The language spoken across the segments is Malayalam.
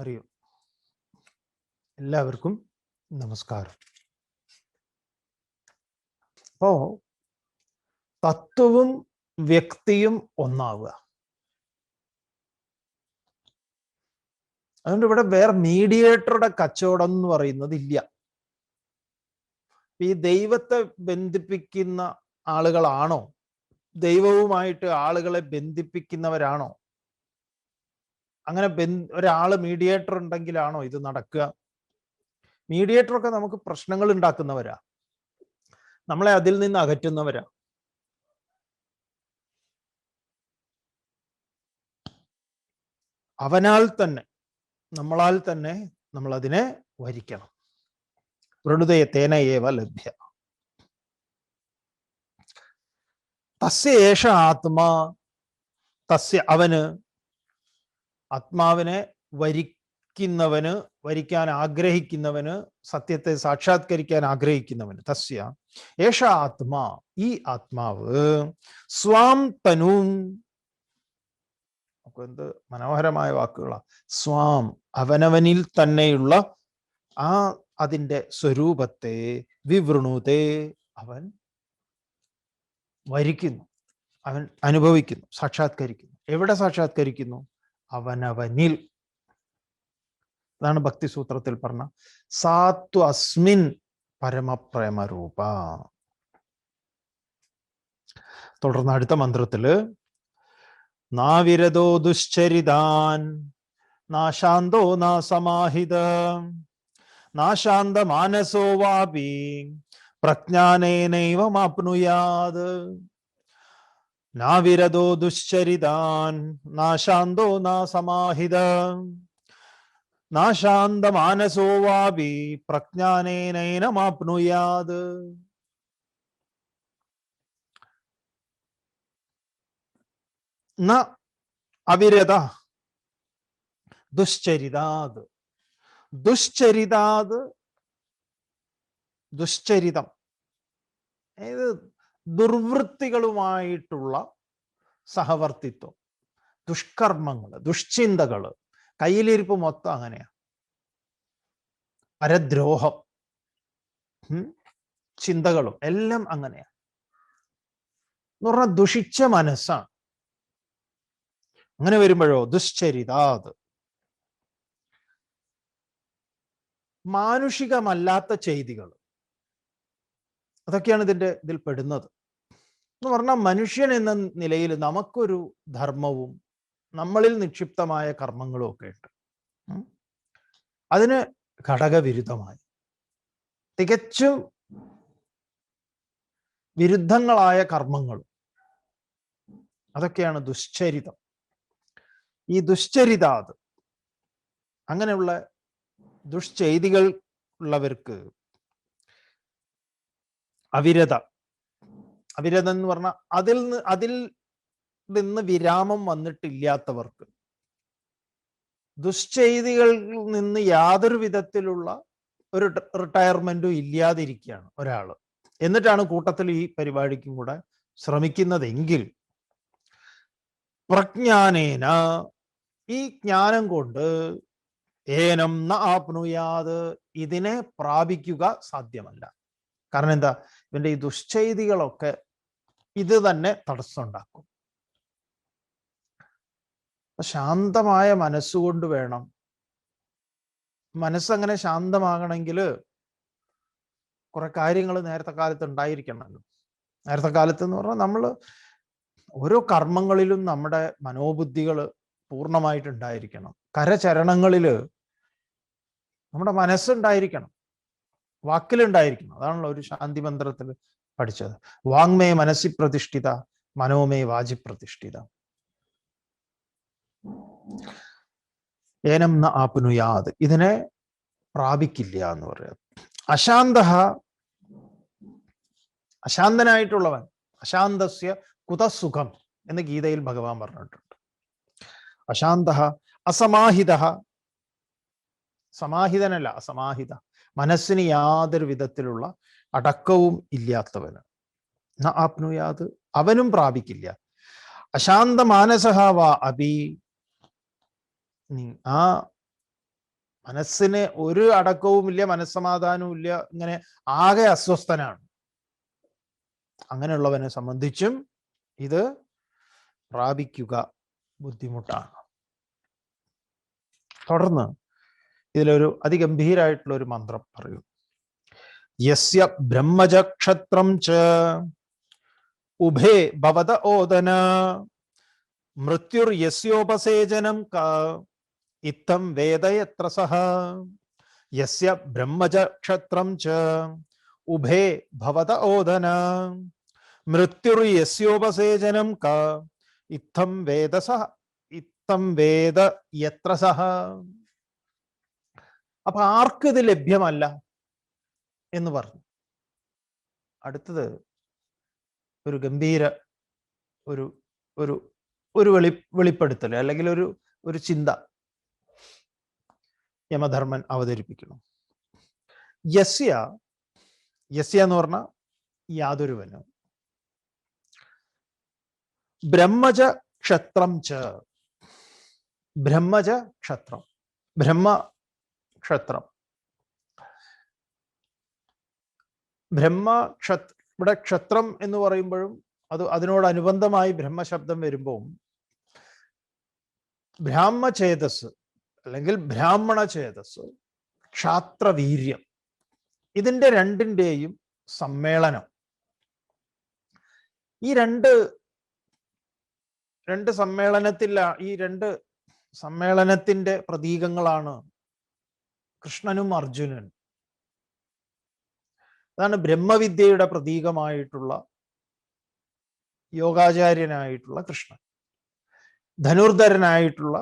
അറിയും. എല്ലാവർക്കും നമസ്കാരം. അപ്പോ തത്വവും വ്യക്തിയും ഒന്നാവുക. അതുകൊണ്ട് ഇവിടെ വേറെ മീഡിയേറ്ററുടെ കച്ചവടം എന്ന് പറയുന്നത് ഇല്ല. ഈ ദൈവത്തെ ബന്ധിപ്പിക്കുന്ന ആളുകളാണോ? ദൈവവുമായിട്ട് ആളുകളെ ബന്ധിപ്പിക്കുന്നവരാണോ? അങ്ങനെ ഒരാൾ മീഡിയേറ്റർ ഉണ്ടെങ്കിലാണോ ഇത് നടക്കുക? മീഡിയേറ്ററൊക്കെ നമുക്ക് പ്രശ്നങ്ങൾ ഉണ്ടാക്കുന്നവരാ. നമ്മളെ അതിൽ നിന്ന് അകറ്റുന്നവരാ. അവനാൽ തന്നെ നമ്മളാൽ തന്നെ നമ്മൾ അതിനെ വരിക്കണം. വൃണുതയെ തേനയേവ ലഭ്യ. തസ്യ ഏഷ ആത്മാ തസ്യ അവന് ആത്മാവിനെ വരിക്കുന്നവന് വരിക്കാൻ ആഗ്രഹിക്കുന്നവന് സത്യത്തെ സാക്ഷാത്കരിക്കാൻ ആഗ്രഹിക്കുന്നവന്. തസ്യ. ഏഷ ആത്മാ. ഈ ആത്മാവ് സ്വാം തനൂം. എന്ത് മനോഹരമായ വാക്കുകളാണ് സ്വാം അവനവനിൽ തന്നെയുള്ള ആ അതിന്റെ സ്വരൂപത്തെ വിവൃണുതെ അവൻ വരിക്കുന്നു. അവൻ അനുഭവിക്കുന്നു സാക്ഷാത്കരിക്കുന്നു. എവിടെ സാക്ഷാത്കരിക്കുന്നു? അവനവനിൽ. അതാണ് ഭക്തി സൂത്രത്തിൽ പറഞ്ഞ സാത്വ അസ്മിൻ പരമപ്രേമരൂപ. തുടർന്ന് അടുത്ത മന്ത്രത്തിൽ നാവിരതോ ദുശ്ചരിതാൻ നാശാന്തോ നാ സമാഹിത നാശാന്ത മാനസോ വാപി പ്രജ്ഞാനേനൈവമാപ്നുയാത് നാവിരതോ ദുശ്ചരിതാൻ നാശാന്തോ നാസമാഹിത നാശാന്ത മാനസോ വാപി പ്രജ്ഞാനേനൈനമാപ്നുയാത് ന അവിരത ദുശ്ചരിതാത്. ദുശ്ചരിതാത് ദുശ്ചരിതം. അതായത് ദുർവൃത്തികളുമായിട്ടുള്ള സഹവർത്തിത്വം ദുഷ്കർമ്മങ്ങൾ ദുഷ്ചിന്തകൾ കയ്യിലിരിപ്പ് മൊത്തം അങ്ങനെയാണ് പരദ്രോഹം ചിന്തകളും എല്ലാം അങ്ങനെയാണ് എന്ന് പറഞ്ഞാൽ ദുഷിച്ച മനസ്സാണ്. അങ്ങനെ വരുമ്പോഴോ? ദുശ്ചരിതാത്. മാനുഷികമല്ലാത്ത ചെയ്തികൾ അതൊക്കെയാണ് ഇതിന്റെ ഇതിൽ പെടുന്നത്. എന്ന് പറഞ്ഞാൽ മനുഷ്യൻ എന്ന നിലയിൽ നമുക്കൊരു ധർമ്മവും നമ്മളിൽ നിക്ഷിപ്തമായ കർമ്മങ്ങളും ഒക്കെ ഉണ്ട്. അതിന് ഘടകവിരുദ്ധമായി. തികച്ചും വിരുദ്ധങ്ങളായ കർമ്മങ്ങളും. അതൊക്കെയാണ് ദുശ്ചരിതം. ഈ ദുശ്ചരിതാത് അങ്ങനെയുള്ള ദുഷ്ചെയ്തികൾ ഉള്ളവർക്ക് അവിരത അവിരതം എന്ന് പറഞ്ഞാൽ അതിൽ നിന്ന് അതിൽ നിന്ന് വിരാമം വന്നിട്ടില്ലാത്തവർക്ക് ദുശ്ചെയ്തികളിൽ നിന്ന് യാതൊരു വിധത്തിലുള്ള ഒരു റിട്ടയർമെന്റും ഇല്ലാതിരിക്കുകയാണ് ഒരാൾ എന്നിട്ടാണ് കൂട്ടത്തിൽ ഈ പരിപാടിക്കും കൂടെ ശ്രമിക്കുന്നതെങ്കിൽ പ്രജ്ഞാനേന ഈ ജ്ഞാനം കൊണ്ട് ഏനം ന ആപ്നുയാത് ഇതിനെ പ്രാപിക്കുക സാധ്യമല്ല. കാരണം എന്താ? ഇവന്റെ ഈ ദുശ്ചെയ്തികളൊക്കെ ഇത് തന്നെ തടസ്സമുണ്ടാക്കും. ശാന്തമായ മനസ്സുകൊണ്ട് വേണം. മനസ്സങ്ങനെ ശാന്തമാകണമെങ്കിൽ കുറെ കാര്യങ്ങൾ നേരത്തെ കാലത്ത് ഉണ്ടായിരിക്കണമല്ലോ. നേരത്തെ കാലത്ത് എന്ന് പറഞ്ഞാൽ നമ്മൾ ഓരോ കർമ്മങ്ങളിലും നമ്മുടെ മനോബുദ്ധികൾ പൂർണമായിട്ട് ഉണ്ടായിരിക്കണം കരചരണങ്ങളിൽ നമ്മുടെ മനസ്സുണ്ടായിരിക്കണം. വാക്കിലുണ്ടായിരിക്കണം. അതാണല്ലോ ഒരു ശാന്തി മന്ത്രത്തിൽ പഠിച്ചത്. വാങ്മേ മനസ്സി പ്രതിഷ്ഠിത മനോമേ വാചി പ്രതിഷ്ഠിത. ഏനം ന ആപ്നുയാത്. ഇതിനെ പ്രാപിക്കില്ല എന്ന് പറയാം. അശാന്ത അശാന്തനായിട്ടുള്ളവൻ അശാന്തസ്യ കുതസുഖം എന്ന് ഗീതയിൽ ഭഗവാൻ പറഞ്ഞിട്ടുണ്ട്. അശാന്ത അസമാഹിത സമാഹിതനല്ല അസമാഹിത. മനസ്സിന് യാതൊരു വിധത്തിലുള്ള അടക്കവും ഇല്ലാത്തവന് ന ആപ്നുയാത് അവനും പ്രാപിക്കില്ല. അശാന്ത മാനസഹാവ അബി ആ മനസ്സിന് ഒരു അടക്കവുമില്ല മനസ്സമാധാനവും ഇല്ല ഇങ്ങനെ ആകെ അസ്വസ്ഥനാണ്. അങ്ങനെയുള്ളവനെ സംബന്ധിച്ചും ഇത് പ്രാപിക്കുക ബുദ്ധിമുട്ടാണ്. തുടർന്ന് ഇതിലൊരു അതിഗംഭീരായിട്ടുള്ള ഒരു മന്ത്രം പറയും. യസ്യ ബ്രഹ്മജക്ഷത്രം ച ഉഭേ ഭവത ഓദന മൃത്യുർ യസ്യോപസേചനം ക ഇത്തം വേദയത്ര സഹ യസ്യ ബ്രഹ്മജക്ഷത്രം ച ഉഭേ ഭവത ഓദന മൃത്യുർ യസ്യോപസേചനം ക ഇത്തം വേദസ ഇത്തം വേദ യത്ര സഹ അപ്പൊ ആർക്കിത് ലഭ്യമല്ല? എന്ന് പറഞ്ഞു. അടുത്തത് ഒരു ഗംഭീര ഒരു ഒരു ഒരു വെളി വെളിപ്പെടുത്തൽ അല്ലെങ്കിൽ ഒരു ഒരു ചിന്ത യമധർമ്മൻ അവതരിപ്പിക്കുന്നു. യസ്യ യസ്യ എന്ന് പറഞ്ഞ യാതൊരുവന്. ബ്രഹ്മജ ക്ഷത്രം ച. ബ്രഹ്മജ ക്ഷത്രം ബ്രഹ്മ ക്ഷത്രം ബ്രഹ്മ ക്ഷത് ഇവിടെ ക്ഷത്രം എന്ന് പറയുമ്പോഴും അത് അതിനോടനുബന്ധമായി ബ്രഹ്മശബ്ദം വരുമ്പോൾ ബ്രാഹ്മചേതസ് അല്ലെങ്കിൽ ബ്രാഹ്മണ ചേതസ് ക്ഷാത്രവീര്യം ഇതിന്റെ രണ്ടിന്റെയും സമ്മേളനം. ഈ രണ്ട് രണ്ട് സമ്മേളനത്തിൽ ഈ രണ്ട് സമ്മേളനത്തിന്റെ പ്രതീകങ്ങളാണ് കൃഷ്ണനും അർജുനനും. അതാണ് ബ്രഹ്മവിദ്യയുടെ പ്രതീകമായിട്ടുള്ള യോഗാചാര്യനായിട്ടുള്ള കൃഷ്ണൻ. ധനുർധരനായിട്ടുള്ള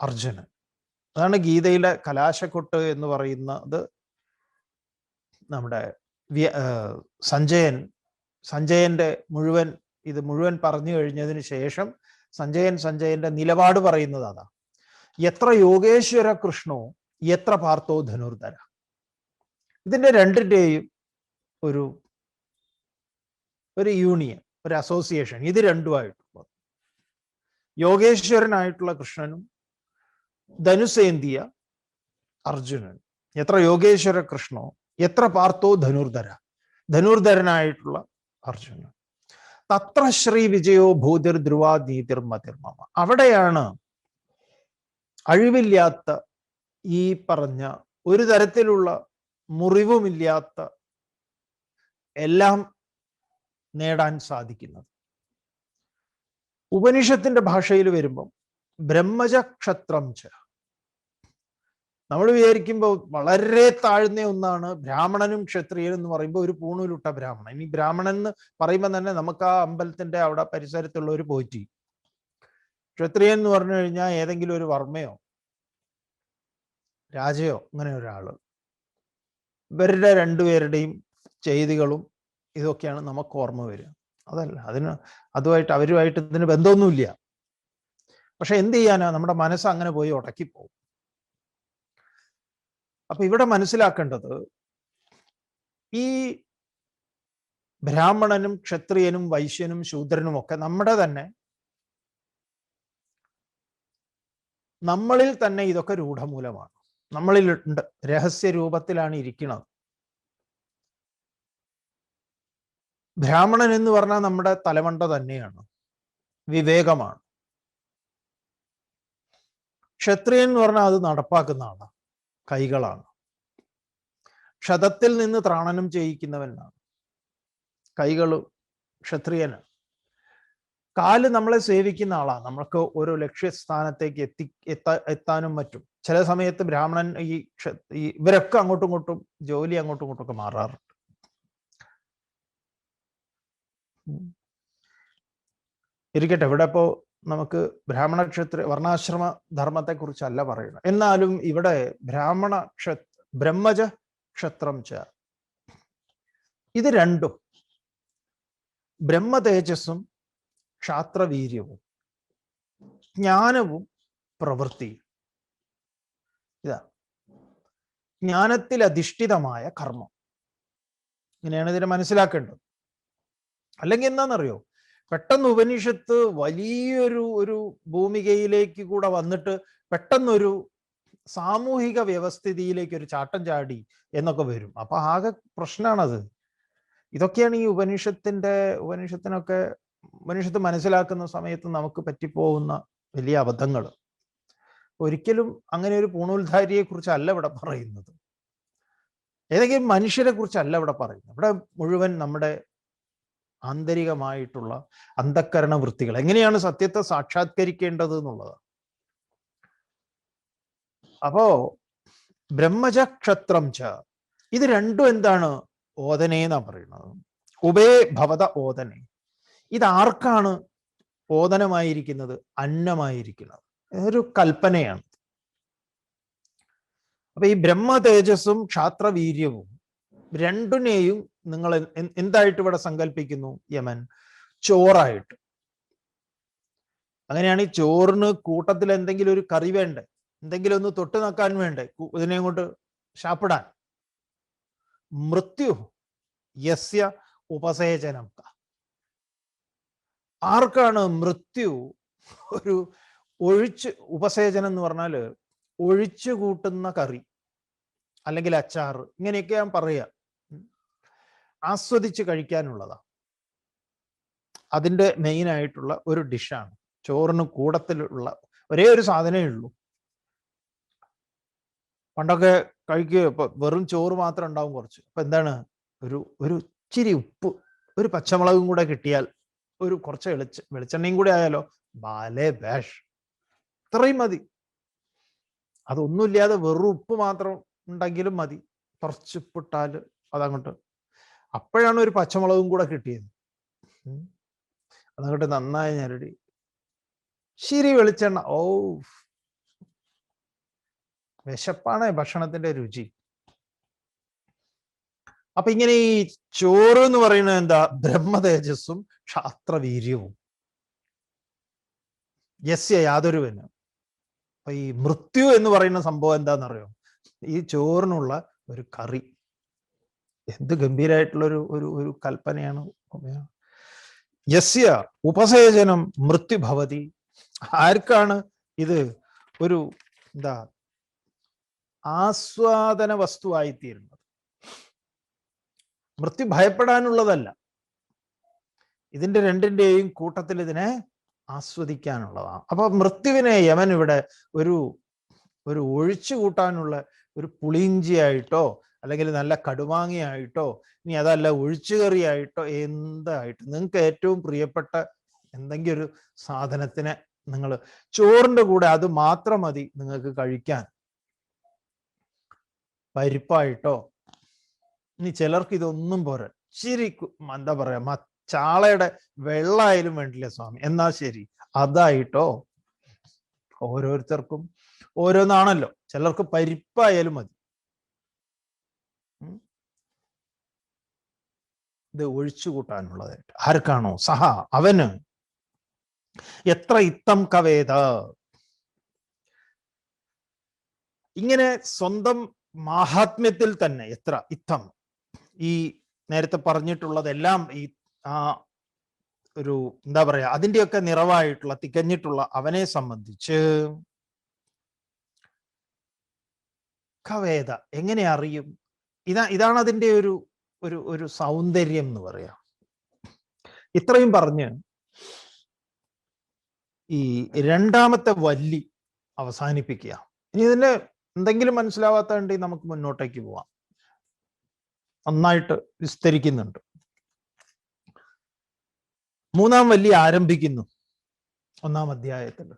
അർജുനൻ. അതാണ് ഗീതയിലെ കലാശക്കൊട്ട് എന്ന് പറയുന്നത് നമ്മുടെ സഞ്ജയൻ സഞ്ജയന്റെ മുഴുവൻ ഇത് മുഴുവൻ പറഞ്ഞു കഴിഞ്ഞതിന് ശേഷം സഞ്ജയൻ സഞ്ജയന്റെ നിലപാട് പറയുന്നത് അതാ. എത്ര യോഗേശ്വര കൃഷ്ണോ എത്ര പാർത്തോ ധനുർധര. ഇതിന്റെ രണ്ടിന്റെയും ഒരു ഒരു യൂണിയൻ ഒരു അസോസിയേഷൻ ഇത് രണ്ടുമായിട്ടുള്ളത് യോഗേശ്വരനായിട്ടുള്ള കൃഷ്ണനും ധനുസേന്തിയ അർജുനൻ എത്ര യോഗേശ്വര കൃഷ്ണോ എത്ര പാർത്തോ ധനുർധര ധനുർധരനായിട്ടുള്ള അർജുനൻ. തത്ര ശ്രീ വിജയോ ഭൂതിർ ധ്രുവാ നീതിർ മതിർമമ അവിടെയാണ് അഴിവില്ലാത്ത ഈ പറഞ്ഞ ഒരു തരത്തിലുള്ള മുറിവുമില്ലാത്ത എല്ലാം നേടാൻ സാധിക്കുന്നത്. ഉപനിഷത്തിന്റെ ഭാഷയിൽ വരുമ്പം ബ്രഹ്മചക്ഷത്രം ച. നമ്മൾ വിചാരിക്കുമ്പോൾ വളരെ താഴ്ന്ന ഒന്നാണ് ബ്രാഹ്മണനും ക്ഷത്രിയനും എന്ന് പറയുമ്പോൾ ഒരു പൂണൂലുട്ട ബ്രാഹ്മണൻ. ഇനി ബ്രാഹ്മണൻ എന്ന് പറയുമ്പോൾ തന്നെ നമുക്ക് ആ അമ്പലത്തിന്റെ അവിടെ പരിസരത്തുള്ള ഒരു പോറ്റി. ക്ഷത്രിയൻ എന്ന് പറഞ്ഞു കഴിഞ്ഞാൽ ഏതെങ്കിലും ഒരു വർമ്മയോ രാജയോ അങ്ങനെ ഒരാൾ. ഇവരുടെ രണ്ടുപേരുടെയും ചെയ്തികളും ഇതൊക്കെയാണ് നമുക്ക് ഓർമ്മ വരിക. അതല്ല അതിന് അതുമായിട്ട് അവരുമായിട്ട് ഇതിന് ബന്ധമൊന്നുമില്ല. പക്ഷെ എന്ത് ചെയ്യാനാ? നമ്മുടെ മനസ്സ് അങ്ങനെ പോയി ഉടക്കിപ്പോവും. അപ്പൊ ഇവിടെ മനസ്സിലാക്കേണ്ടത് ഈ ബ്രാഹ്മണനും ക്ഷത്രിയനും വൈശ്യനും ശൂദ്രനും ഒക്കെ നമ്മുടെ തന്നെ നമ്മളിൽ തന്നെ ഇതൊക്കെ രൂഢമൂലമാണ്. നമ്മളിൽ ഉണ്ട്. രഹസ്യ രൂപത്തിലാണ് ഇരിക്കുന്നത് ബ്രാഹ്മണൻ എന്ന് പറഞ്ഞാൽ നമ്മുടെ തലമണ്ട തന്നെയാണ്. വിവേകമാണ്. ക്ഷത്രിയൻ എന്ന് പറഞ്ഞാൽ അത് നടപ്പാക്കുന്ന ആളാണ് കൈകളാണ്. ക്ഷതത്തിൽ നിന്ന് ത്രാണനം ചെയ്യിക്കുന്നവനാണ്. കൈകൾ ക്ഷത്രിയനാണ് കാൽ നമ്മളെ സേവിക്കുന്ന ആളാണ്. നമ്മൾക്ക് ഒരു ലക്ഷ്യസ്ഥാനത്തേക്ക് എത്തി എത്താ എത്താനും മറ്റും ചില സമയത്ത് ബ്രാഹ്മണൻ ഈ ഈ ഇവരൊക്കെ അങ്ങോട്ടും ഇങ്ങോട്ടും ജോലി അങ്ങോട്ടും ഇങ്ങോട്ടും ഒക്കെ മാറാറുണ്ട് ഇരിക്കട്ടെ ഇവിടെ ഇപ്പോ നമുക്ക് ബ്രാഹ്മണ ക്ഷേത്ര വർണാശ്രമ ധർമ്മത്തെ കുറിച്ചല്ല പറയുന്നത്. എന്നാലും ഇവിടെ ബ്രാഹ്മണ ക്ഷ ബ്രഹ്മജ ക്ഷത്രം ച. ഇത് രണ്ടും ബ്രഹ്മതേജസ്സും ക്ഷാത്രവീര്യവും ജ്ഞാനവും പ്രവൃത്തിയും. ഇതാ. ജ്ഞാനത്തിൽ അധിഷ്ഠിതമായ കർമ്മം. ഇങ്ങനെയാണ് ഇതിനെ മനസ്സിലാക്കേണ്ടത്. അല്ലെങ്കിൽ എന്താണെന്നറിയോ? പെട്ടെന്ന് ഉപനിഷത്ത് വലിയൊരു ഒരു ഭൂമികയിലേക്ക് കൂടെ വന്നിട്ട് പെട്ടെന്നൊരു സാമൂഹിക വ്യവസ്ഥിതിയിലേക്ക് ഒരു ചാട്ടം ചാടി എന്നൊക്കെ വരും. അപ്പൊ ആകെ പ്രശ്നമാണത് ഇതൊക്കെയാണ് ഈ ഉപനിഷത്തിന്റെ ഉപനിഷത്തിനൊക്കെ ഉപനിഷത്ത് മനസ്സിലാക്കുന്ന സമയത്ത് നമുക്ക് പറ്റിപ്പോകുന്ന വലിയ അബദ്ധങ്ങൾ ഒരിക്കലും അങ്ങനെ ഒരു പൂണൂൽധാരിയെ കുറിച്ചല്ല ഇവിടെ പറയുന്നത്. ഏതെങ്കിലും മനുഷ്യരെ കുറിച്ചല്ല ഇവിടെ പറയുന്നത്. ഇവിടെ മുഴുവൻ നമ്മുടെ ആന്തരികമായിട്ടുള്ള അന്ധക്കരണ വൃത്തികൾ. എങ്ങനെയാണ് സത്യത്തെ സാക്ഷാത്കരിക്കേണ്ടത് എന്നുള്ളത്? അപ്പോ ബ്രഹ്മജ ക്ഷത്രം ച. ഇത് രണ്ടും എന്താണ്? ഓതനെ എന്നാ പറയുന്നത്. ഉബേ ഭവത ഓതനെ. ഇത് ആർക്കാണ് ഓദനമായിരിക്കുന്നത് അന്നമായിരിക്കുന്നത്. ഒരു കൽപ്പനയാണ്. അപ്പൊ ഈ ബ്രഹ്മ തേജസ്സും ക്ഷാത്രവീര്യവും രണ്ടിനെയും നിങ്ങൾ എന്തായിട്ട് ഇവിടെ സങ്കല്പിക്കുന്നു യമൻ. ചോറായിട്ട്. അങ്ങനെയാണ് ഈ ചോറിന് കൂട്ടത്തിൽ എന്തെങ്കിലും ഒരു കറി വേണ്ടേ? എന്തെങ്കിലും ഒന്ന് തൊട്ട് നോക്കാൻ വേണ്ടേ? ഇതിനെ കൊണ്ട് ശാപ്പിടാൻ. മൃത്യു യസ്യ ഉപസേചനം ആർക്കാണ് മൃത്യു ഒരു ഒഴിച്ച് ഉപസേചനം എന്ന് പറഞ്ഞാൽ ഒഴിച്ചു കൂട്ടുന്ന കറി അല്ലെങ്കിൽ അച്ചാറ് ഇങ്ങനെയൊക്കെ ഞാൻ പറയാ. ഉം. ആസ്വദിച്ച് കഴിക്കാനുള്ളതാണ് അതിന്റെ മെയിനായിട്ടുള്ള ഒരു ഡിഷാണ് ചോറിന് കൂടത്തിലുള്ള ഒരേ ഒരു സാധനമേ ഉള്ളൂ. പണ്ടൊക്കെ കഴിക്കുക ഇപ്പൊ വെറും ചോറ് മാത്രം ഉണ്ടാവും കുറച്ച്. അപ്പൊ എന്താണ്? ഒരു ഒരു ഇച്ചിരി ഉപ്പ് ഒരു പച്ചമുളകും കൂടെ കിട്ടിയാൽ ഒരു കുറച്ച് വെളിച്ച വെളിച്ചെണ്ണയും കൂടെ ആയാലോ? ബാലേ ബാഷ്. ഇത്രയും മതി. അതൊന്നുമില്ലാതെ വെറും ഉപ്പ് മാത്രം ഉണ്ടെങ്കിലും മതി. കുറച്ച് ഉപ്പിട്ടാൽ അതങ്ങോട്ട് അപ്പോഴാണ് ഒരു പച്ചമുളകും കൂടെ കിട്ടിയത്. അതങ്ങോട്ട് നന്നായി ഞരടി. ശരി വെളിച്ചെണ്ണ. ഓ വിശപ്പാണ് ഭക്ഷണത്തിന്റെ രുചി. അപ്പൊ ഇങ്ങനെ ഈ ചോറ് എന്ന് പറയുന്നത് എന്താ? ബ്രഹ്മതേജസ്സും ക്ഷാത്രവീര്യവും. യസ്യ യാതൊരുവന് അപ്പൊ ഈ മൃത്യു എന്ന് പറയുന്ന സംഭവം എന്താണെന്നറിയോ? ഈ ചോറിനുള്ള ഒരു കറി. എന്ത് ഗംഭീരായിട്ടുള്ളൊരു ഒരു ഒരു ഒരു കൽപ്പനയാണ് യസ്യ ഉപസേചനം മൃത്യുഭവതി ആർക്കാണ് ഇത് ഒരു എന്താ ആസ്വാദന വസ്തുവായിത്തീരുന്നത് മൃത്യു ഭയപ്പെടാനുള്ളതല്ല. ഇതിന്റെ രണ്ടിന്റെയും കൂട്ടത്തിൽ ഇതിനെ ആസ്വദിക്കാനുള്ളതാണ്. അപ്പൊ മൃത്യുവിനെ യമൻ ഇവിടെ ഒരു ഒരു ഒഴിച്ചു കൂട്ടാനുള്ള ഒരു പുളിയിഞ്ചിയായിട്ടോ അല്ലെങ്കിൽ നല്ല കടുമാങ്ങയായിട്ടോ ഇനി അതല്ല ഒഴിച്ചുകറിയായിട്ടോ എന്തായിട്ട്. നിങ്ങൾക്ക് ഏറ്റവും പ്രിയപ്പെട്ട എന്തെങ്കിലും ഒരു സാധനത്തിനെ നിങ്ങൾ ചോറിന്റെ കൂടെ അത് മാത്രം മതി നിങ്ങൾക്ക് കഴിക്കാൻ. പരിപ്പായിട്ടോ. ഇനി ചിലർക്ക് ഇതൊന്നും പോരാ. ഇച്ചിരി എന്താ പറയാ ചാളയുടെ വെള്ളായാലും വേണ്ടില്ല സ്വാമി? എന്നാ ശരി. അതായിട്ടോ. ഓരോരുത്തർക്കും ഓരോന്നാണല്ലോ. ചിലർക്ക് പരിപ്പായാലും മതി. ഇത് ഒഴിച്ചു കൂട്ടാനുള്ളതായിട്ട് ആർക്കാണോ? സഹ അവന്. എത്ര ഇത്തം കവേത ഇങ്ങനെ സ്വന്തം മാഹാത്മ്യത്തിൽ തന്നെ എത്ര ഇത്തം. ഈ നേരത്തെ പറഞ്ഞിട്ടുള്ളതെല്ലാം ഈ ആ ഒരു എന്താ പറയാ അതിന്റെയൊക്കെ നിറവായിട്ടുള്ള തികഞ്ഞിട്ടുള്ള അവനെ സംബന്ധിച്ച് കവേദ എങ്ങനെ അറിയും? ഇതാ ഇതാണ് അതിന്റെ ഒരു ഒരു ഒരു സൗന്ദര്യം എന്ന് പറയാം. ഇത്രയും പറഞ്ഞ് ഈ രണ്ടാമത്തെ വല്ലി അവസാനിപ്പിക്കുക. ഇനി ഇതിന് എന്തെങ്കിലും മനസ്സിലാവാത്തതുണ്ടെങ്കിൽ നമുക്ക് മുന്നോട്ടേക്ക് പോവാം. നന്നായിട്ട് വിസ്തരിക്കുന്നുണ്ട്. മൂന്നാം വല്ലി ആരംഭിക്കുന്നു. ഒന്നാം അധ്യായത്തിൽ.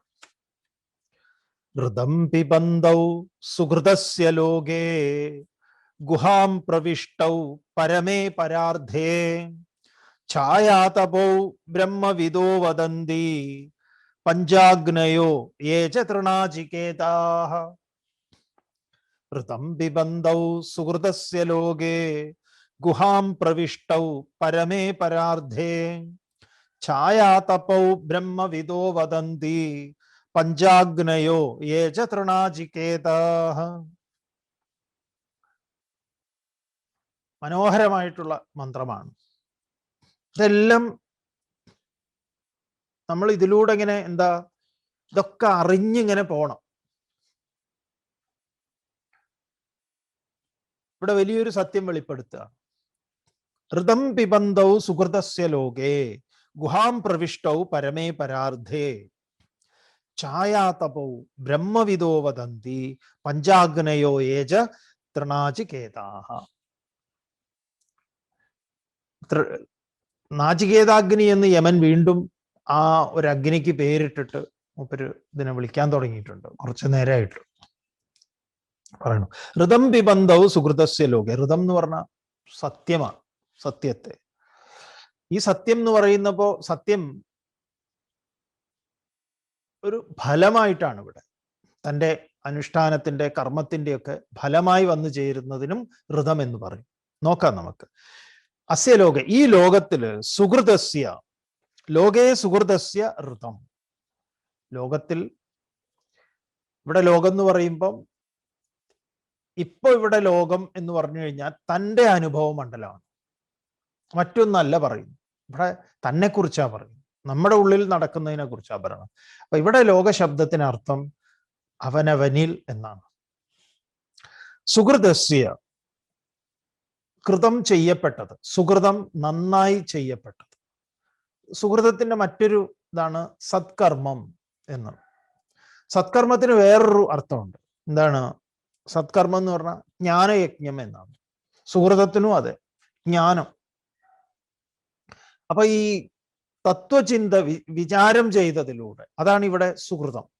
ഋതം പിബന്ധൗ സുഹൃതസ്യ ലോകേ ഗുഹാം പ്രവിഷ്ടൗ പരമേ പരാർദ്ധേ ഛായാതപൗ ബ്രഹ്മവിദോ വദന്തി പഞ്ചാഗ്നയോ യേ ച തൃണാചികേതാഃ ഋതം പിബന്ധൗ സുഹൃതസ്യ ലോകേ ഗുഹാം പ്രവിഷ്ടൗ പരമേ പരാർദ്ധേ ഛായാതപൗ ബ്രഹ്മവിദോ വദന്തി പഞ്ചാഗ്നയോ യേ ച തൃണാചികേതാഃ മനോഹരമായിട്ടുള്ള മന്ത്രമാണ്. ഇതെല്ലാം നമ്മൾ ഇതിലൂടെ ഇങ്ങനെ എന്താ ഇതൊക്കെ അറിഞ്ഞിങ്ങനെ പോണം. ഇവിടെ വലിയൊരു സത്യം വെളിപ്പെടുത്തുക. ഋതം പിബന്ധൗ സുഹൃതസ്യ ലോകേ ഗുഹാം പ്രവിഷ്ടൗ പരമേ പരാർദ്ധേ ഛായാതപൗ ബ്രഹ്മവിദോ വദന്തി പഞ്ചാഗ്നയോ ഏജ തൃണാചികേതാഹ നാചികേതാഗ്നി എന്ന് യമൻ വീണ്ടും ആ ഒരു അഗ്നിക്ക് പേരിട്ടിട്ട് മൂപ്പര് ഇതിനെ വിളിക്കാൻ തുടങ്ങിയിട്ടുണ്ട്. കുറച്ചു നേരമായിട്ട് പറയണു. ഋതം പിബന്ധൗ സുഹൃതസ്യ ലോകെ. ഋതം എന്ന് പറഞ്ഞ സത്യമാണ്. സത്യത്തെ. ഈ സത്യം എന്ന് പറയുന്നപ്പോ സത്യം ഒരു ഫലമായിട്ടാണ് ഇവിടെ. തന്റെ അനുഷ്ഠാനത്തിന്റെ കർമ്മത്തിന്റെ ഒക്കെ ഫലമായി വന്നു ചേരുന്നതിനും ഋതം എന്ന് പറയും. നോക്കാം നമുക്ക്. അസ്യ ലോക ഈ ലോകത്തിൽ സുഹൃതസ്യ ലോകേ സുഹൃതസ്യ ഋതം. ലോകത്തിൽ ഇവിടെ ലോകം എന്ന് പറയുമ്പം ഇപ്പൊ ഇവിടെ ലോകം എന്ന് പറഞ്ഞു കഴിഞ്ഞാൽ തന്റെ അനുഭവ മണ്ഡലമാണ്. മറ്റൊന്നല്ല പറയുന്നു ഇവിടെ തന്നെ കുറിച്ചാ പറയും നമ്മുടെ ഉള്ളിൽ നടക്കുന്നതിനെ കുറിച്ചാ പറയണം അപ്പൊ ഇവിടെ ലോക ശബ്ദത്തിന് അർത്ഥം അവനവനിൽ എന്നാണ്. സുഹൃതസ്യ കൃതം ചെയ്യപ്പെട്ടത് സുഹൃതം നന്നായി ചെയ്യപ്പെട്ടത്. സുഹൃതത്തിന്റെ മറ്റൊരു ഇതാണ് സത്കർമ്മം എന്ന്. സത്കർമ്മത്തിന് വേറൊരു അർത്ഥമുണ്ട്. എന്താണ്? സത്കർമ്മം എന്ന് പറഞ്ഞാൽ ജ്ഞാനയജ്ഞം എന്നാണ്. സുഹൃതത്തിനും അതെ ജ്ഞാനം. അപ്പൊ ഈ തത്വചിന്ത വിചാരം ചെയ്തതിലൂടെ അതാണ് ഇവിടെ സുഹൃതം